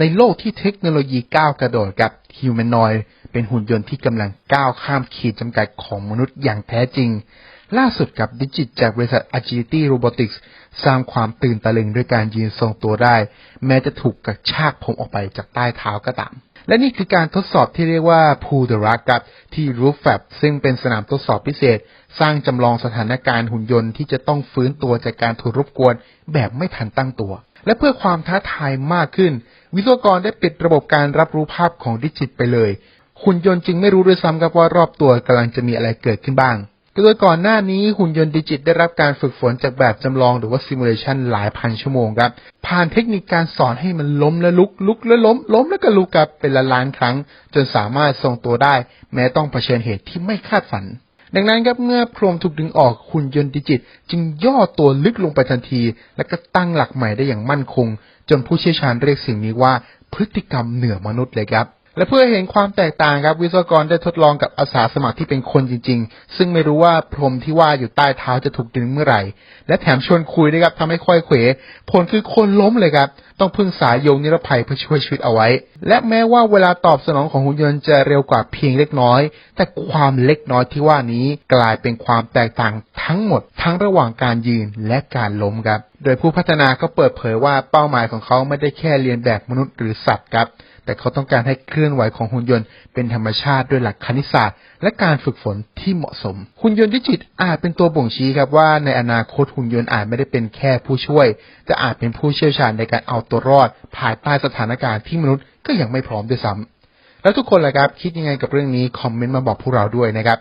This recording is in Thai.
ในโลกที่เทคโนโลยีก้าวกระโดดกับฮิวแมนอยเป็นหุ่นยนต์ที่กำลังก้าวข้ามขีดจำกัดของมนุษย์อย่างแท้จริง ล่าสุดกับดิจิตจากบริษัท Agility Robotics สร้างความตื่นตะลึงด้วยการยืนทรงตัวได้ แม้จะถูกกระชากผมออกไปจากใต้เท้าก็ตามและนี่คือการทดสอบที่เรียกว่า Pull the Rug ครับที่ Roof Fab ซึ่งเป็นสนามทดสอบพิเศษ สร้างจำลองสถานการณ์หุ่นยนต์ที่จะต้องฟื้นตัวจากการถูกรบกวนแบบไม่ทันตั้งตัว และเพื่อความท้าทายมากขึ้น วิศวกรได้ปิดระบบการรับรู้ภาพของดิจิตไปเลยหุ่นยนต์จึงไม่รู้ด้วยซ้ำครับว่ารอบตัวกำลังจะมีอะไรเกิดขึ้นบ้างโดยก่อนหน้านี้หุ่นยนต์ดิจิตได้รับการฝึกฝนจากแบบจำลองหรือว่าซิมูเลชันหลายพันชั่วโมงครับ ผ่านเทคนิคการสอนให้มันล้มและลุก ลุกแล้วล้ม ล้มแล้วก็ลุกครับเป็นละล้านครั้ง จนสามารถทรงตัวได้ แม้ต้องเผชิญเหตุที่ไม่คาดฝัน ดังนั้นครับเมื่อโครงถูกดึงออกหุ่นยนต์ดิจิต จึงย่อตัวลึกลงไปทันที และก็ตั้งหลักใหม่ได้อย่างมั่นคง จนผู้เชี่ยวชาญเรียกสิ่งนี้ว่าพฤติกรรมเหนือมนุษย์เลยครับและเพื่อเห็นความแตกต่างครับวิศวกรได้ทดลองกับอาสาสมัครที่เป็นคนจริง ๆ ซึ่งไม่รู้ว่าพรมที่ว่าอยู่ใต้เท้าจะถูกดึงเมื่อไหร่ และแถมชวนคุยด้วยครับทำให้ค่อยเขวผลคือคนล้มเลยครับ ต้องพึ่งสายโยงนิรภัยเพื่อช่วยชีวิตเอาไว้ และแม้ว่าเวลาตอบสนองของหุ่นยนต์จะเร็วกว่าเพียงเล็กน้อย แต่ความเล็กน้อยที่ว่านี้กลายเป็นความแตกต่างทั้งหมด ทั้งระหว่างการยืนและการล้มครับ โดยผู้พัฒนาก็เปิดเผยว่าเป้าหมายของเขาไม่ได้แค่เรียนแบบมนุษย์หรือสัตว์ครับ แต่เขาต้องการให้เคลื่อนไหวของหุ่นยนต์เป็นธรรมชาติด้วยหลักคณิตศาสตร์ และการฝึกฝนที่เหมาะสม หุ่นยนต์ดิจิตอาจเป็นตัวบ่งชี้ครับว่าในอนาคตหุ่นยนต์อาจไม่ได้เป็นแค่ผู้ช่วย แต่อาจเป็นผู้เชี่ยวชาญในการเอาตัวรอด ภายใต้สถานการณ์ที่มนุษย์ก็ยังไม่พร้อมด้วยซ้ำแล้วทุกคนล่ะครับ คิดยังไงกับเรื่องนี้คอมเมนต์มาบอกพวกเราด้วยนะครับ